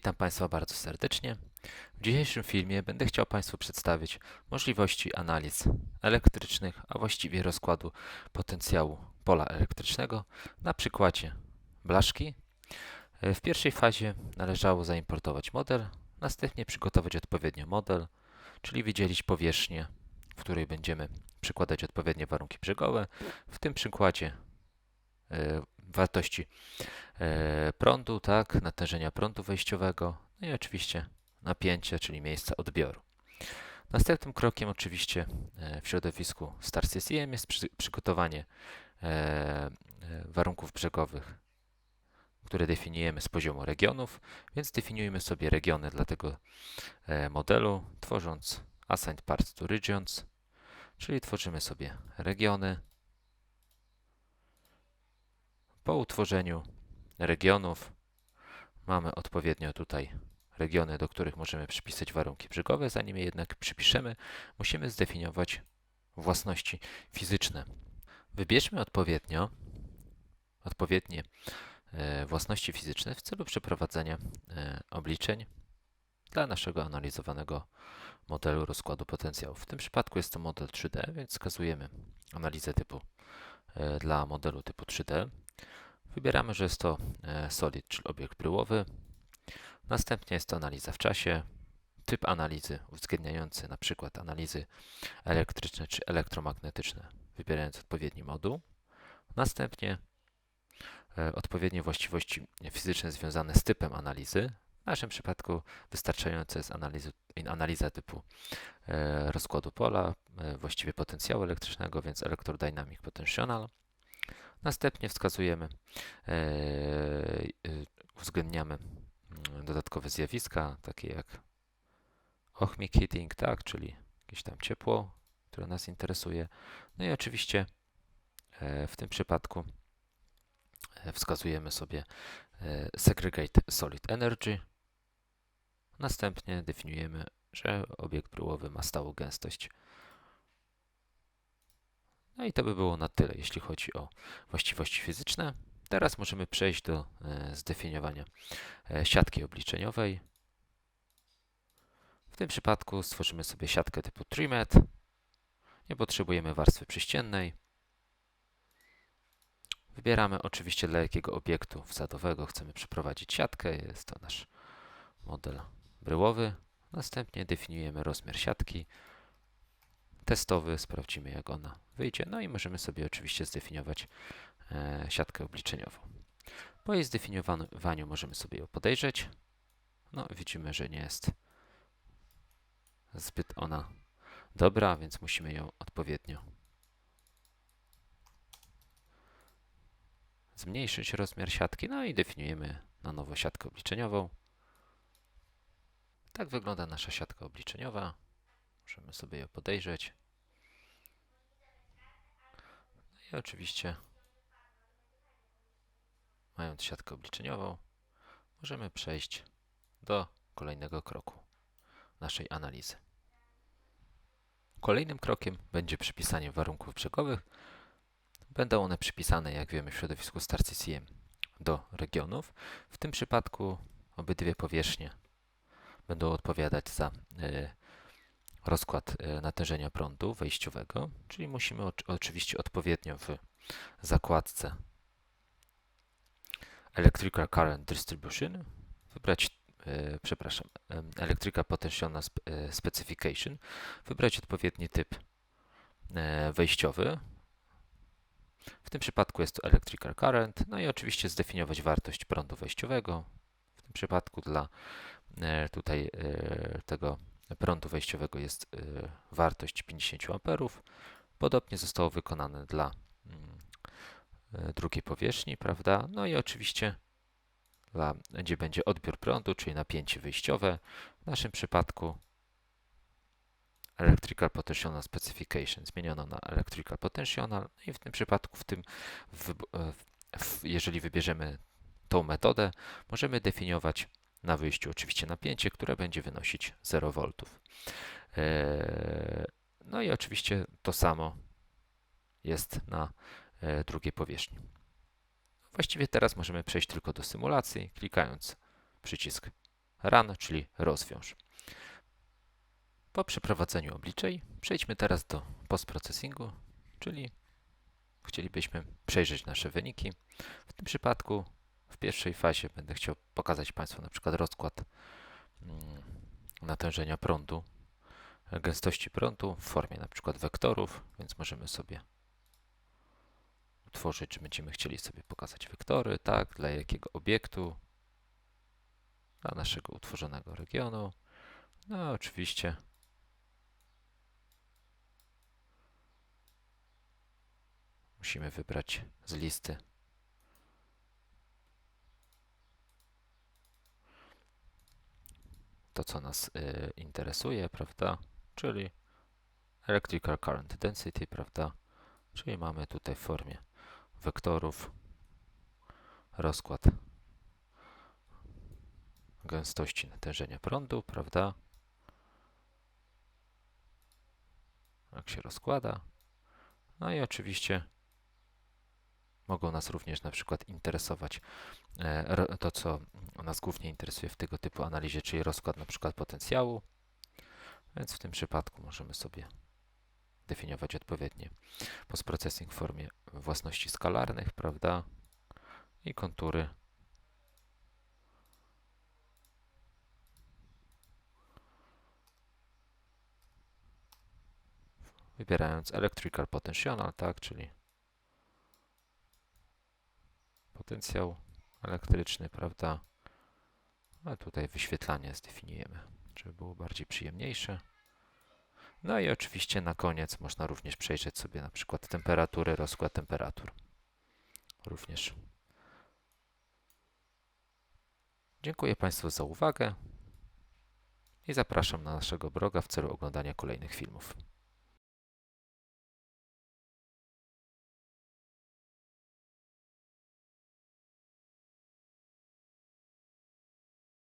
Państwa bardzo serdecznie. W dzisiejszym filmie będę chciał Państwu przedstawić możliwości analiz elektrycznych, a właściwie rozkładu potencjału pola elektrycznego na przykładzie blaszki. W pierwszej fazie należało zaimportować model, następnie przygotować odpowiednio model, czyli wydzielić powierzchnię, w której będziemy przykładać odpowiednie warunki brzegowe. W tym przykładzie wartości e, prądu, tak, natężenia prądu wejściowego, no i oczywiście napięcie, czyli miejsca odbioru. Następnym krokiem oczywiście e, w środowisku Star jest przy, przygotowanie e, e, warunków brzegowych, które definiujemy z poziomu regionów, więc definiujemy sobie regiony dla tego e, modelu, tworząc Assigned Parts to Regions, czyli tworzymy sobie regiony. Po utworzeniu regionów mamy odpowiednio tutaj regiony, do których możemy przypisać warunki brzegowe. Zanim je jednak przypiszemy, musimy zdefiniować własności fizyczne. Wybierzmy odpowiednio odpowiednie e, własności fizyczne w celu przeprowadzenia e, obliczeń dla naszego analizowanego modelu rozkładu potencjału. W tym przypadku jest to model 3D, więc wskazujemy analizę typu e, dla modelu typu 3D. Wybieramy, że jest to e, solid, czyli obiekt bryłowy. Następnie jest to analiza w czasie, typ analizy uwzględniający na przykład analizy elektryczne czy elektromagnetyczne, wybierając odpowiedni moduł. Następnie e, odpowiednie właściwości fizyczne związane z typem analizy. W naszym przypadku wystarczająca jest analizy, analiza typu e, rozkładu pola, właściwie potencjału elektrycznego, więc Electrodynamic Potential. Następnie wskazujemy, e, e, uwzględniamy mm, dodatkowe zjawiska, takie jak ohmic heating, tak, czyli jakieś tam ciepło, które nas interesuje. No i oczywiście e, w tym przypadku wskazujemy sobie segregate solid energy. Następnie definiujemy, że obiekt bryłowy ma stałą gęstość no i to by było na tyle, jeśli chodzi o właściwości fizyczne. Teraz możemy przejść do e, zdefiniowania e, siatki obliczeniowej. W tym przypadku stworzymy sobie siatkę typu TreeMet. Nie potrzebujemy warstwy przyściennej. Wybieramy oczywiście dla jakiego obiektu wsadowego chcemy przeprowadzić siatkę. Jest to nasz model bryłowy. Następnie definiujemy rozmiar siatki testowy, sprawdzimy jak ona wyjdzie. No i możemy sobie oczywiście zdefiniować e, siatkę obliczeniową. Po jej zdefiniowaniu możemy sobie ją podejrzeć. No widzimy, że nie jest zbyt ona dobra, więc musimy ją odpowiednio zmniejszyć rozmiar siatki. No i definiujemy na nowo siatkę obliczeniową. Tak wygląda nasza siatka obliczeniowa. Możemy sobie ją podejrzeć. No i oczywiście, mając siatkę obliczeniową, możemy przejść do kolejnego kroku naszej analizy. Kolejnym krokiem będzie przypisanie warunków brzegowych. Będą one przypisane, jak wiemy, w środowisku Star do regionów. W tym przypadku obydwie powierzchnie będą odpowiadać za y, rozkład e, natężenia prądu wejściowego, czyli musimy oczywiście odpowiednio w zakładce Electrical Current Distribution wybrać, e, przepraszam, Electrical Potential e, Specification, wybrać odpowiedni typ wejściowy. W tym przypadku jest to Electrical Current, no i oczywiście zdefiniować wartość prądu wejściowego. W tym przypadku dla tutaj tego prądu wejściowego jest y, wartość 50 A. Podobnie zostało wykonane dla y, drugiej powierzchni, prawda? No i oczywiście dla, gdzie będzie odbiór prądu, czyli napięcie wyjściowe. W naszym przypadku Electrical Potential Specification zmieniono na Electrical Potential i w tym przypadku, w tym, w, w, jeżeli wybierzemy tą metodę, możemy definiować na wyjściu oczywiście napięcie, które będzie wynosić 0 V. E, no i oczywiście to samo jest na e, drugiej powierzchni. Właściwie teraz możemy przejść tylko do symulacji, klikając przycisk run, czyli rozwiąż. Po przeprowadzeniu obliczeń przejdźmy teraz do postprocessingu, czyli chcielibyśmy przejrzeć nasze wyniki. W tym przypadku w pierwszej fazie będę chciał pokazać Państwu na przykład rozkład mm, natężenia prądu, gęstości prądu w formie na przykład wektorów, więc możemy sobie utworzyć, czy będziemy chcieli sobie pokazać wektory, tak, dla jakiego obiektu, dla naszego utworzonego regionu. No oczywiście musimy wybrać z listy co nas y, interesuje, prawda? Czyli electrical current density, prawda? Czyli mamy tutaj w formie wektorów rozkład gęstości natężenia prądu, prawda? Jak się rozkłada. No i oczywiście mogą nas również na przykład interesować e, to, co nas głównie interesuje w tego typu analizie, czyli rozkład na przykład potencjału. Więc w tym przypadku możemy sobie definiować odpowiednie postprocessing w formie własności skalarnych, prawda? I kontury wybierając electrical potential, tak, czyli potencjał elektryczny, prawda? A tutaj wyświetlanie zdefiniujemy, żeby było bardziej przyjemniejsze. No i oczywiście na koniec można również przejrzeć sobie na przykład temperaturę, rozkład temperatur. Również. Dziękuję Państwu za uwagę i zapraszam na naszego bloga w celu oglądania kolejnych filmów.